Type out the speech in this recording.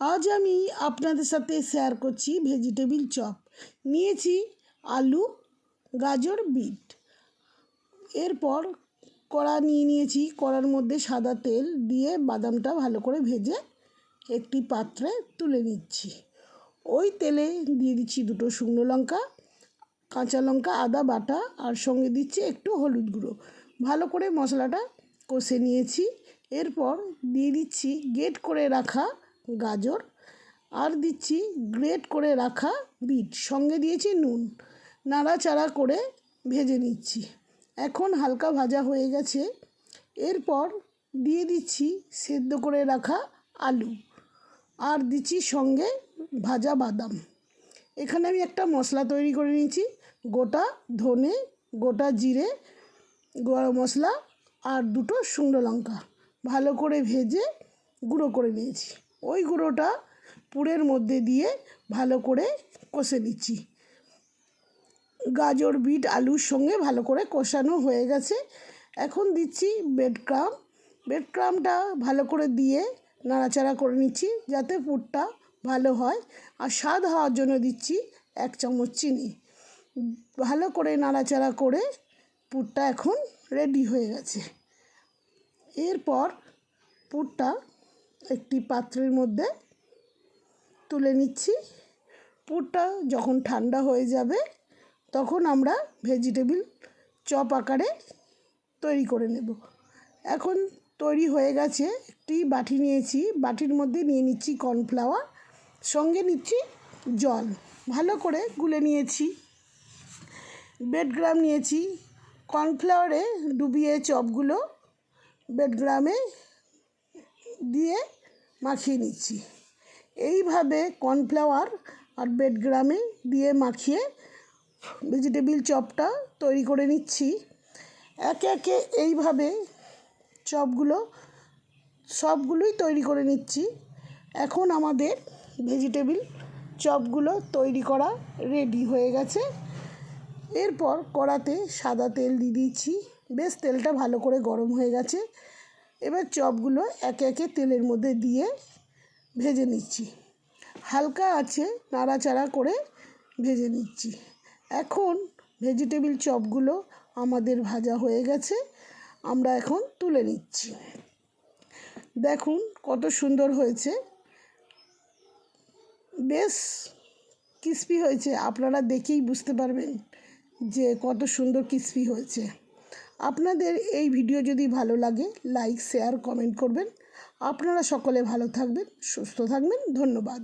আজ আমি আপনাদের সাথে শেয়ার করছি ভেজিটেবিল চপ নিয়েছি আলু, গাজর, বিট। এরপর কড়া নিয়ে নিয়েছি, কড়ার মধ্যে সাদা তেল দিয়ে বাদামটা ভালো করে ভেজে একটি পাত্রে তুলে নিচ্ছি। ওই তেলে দিয়ে দিচ্ছি দুটো শুকনো লঙ্কা, কাঁচা লঙ্কা, আদা বাটা, আর সঙ্গে দিচ্ছি একটু হলুদ গুঁড়ো। ভালো করে মশলাটা কষে নিয়েছি। এরপর দিয়ে দিচ্ছি গেট করে রাখা গাজর আর দিচ্ছি গ্রেট করে রাখা বিট। সঙ্গে দিয়েছি নুন। নাড়াচাড়া করে ভেজে নিচ্ছি। এখন হালকা ভাজা হয়ে গেছে। এরপর দিয়ে দিচ্ছি সেদ্ধ করে রাখা আলু। আর দিচ্ছি সঙ্গে ভাজা বাদাম। এখানে আমি একটা মশলা তৈরি করে নিয়েছি। গোটা ধনে, গোটা জিরে, গরম মশলা আর দুটো শুকনো লঙ্কা। ভালো করে ভেজে গুঁড়ো করে নিয়েছি। ওই গুঁড়োটা পুরের মধ্যে দিয়ে ভালো করে কষে নিচ্ছি। গাজর, বিট, আলুর সঙ্গে ভালো করে কষানো হয়ে গেছে। এখন দিচ্ছি বেড ক্রাম বেড ক্রামটা ভালো করে দিয়ে নাড়াচাড়া করে নিচ্ছি যাতে পুরটা ভালো হয়। আর স্বাদ হওয়ার জন্য দিচ্ছি এক চামচ চিনি। ভালো করে নাড়াচাড়া করে পুরটা এখন রেডি হয়ে গেছে। এরপর পুরটা একটি পাত্রের মধ্যে তুলে নিচ্ছি। পুরটা যখন ঠান্ডা হয়ে যাবে, তখন আমরা ভেজিটেবিল চপ আকারে তৈরি করে নেব। এখন তৈরি হয়ে গেছে একটি বাটি নিয়েছি। বাটির মধ্যে নিয়ে নিচ্ছি কর্নফ্লাওয়ার, সঙ্গে নিচ্ছি জল। ভালো করে গুলে নিয়েছি। বেডগ্রাম নিয়েছি। কর্নফ্লাওয়ারে ডুবিয়ে চপগুলো বেডগ্রামে দিয়ে মাখিয়ে নিচ্ছি। এইভাবে কর্নফ্লাওয়ার আর বেডগ্রামে দিয়ে মাখিয়ে ভেজিটেবিল চপটা তৈরি করে নিচ্ছি। একে একে এইভাবে চপগুলো, সবগুলোই তৈরি করে নিচ্ছি। এখন আমাদের ভেজিটেবিল চপগুলো তৈরি করা রেডি হয়ে গেছে। এরপর কড়াতে সাদা তেল দিয়ে দিচ্ছি। বেশ তেলটা ভালো করে গরম হয়ে গেছে। এবার চপগুলো একে একে তেলের মধ্যে দিয়ে ভেজে নিচ্ছি। হালকা আছে, নাড়াচাড়া করে ভেজে নিচ্ছি। এখন ভেজিটেবিল চপগুলো আমাদের ভাজা হয়ে গেছে, আমরা এখন তুলে নিচ্ছি। দেখুন কত সুন্দর হয়েছে। বেশ ক্রিস্পি হয়েছে, আপনারা দেখেই বুঝতে পারবেন যে কত সুন্দর ক্রিস্পি হয়েছে। আপনাদের এই ভিডিও যদি ভালো লাগে লাইক শেয়ার কমেন্ট করবেন। আপনারা সকলে ভালো থাকবেন, সুস্থ থাকবেন। ধন্যবাদ।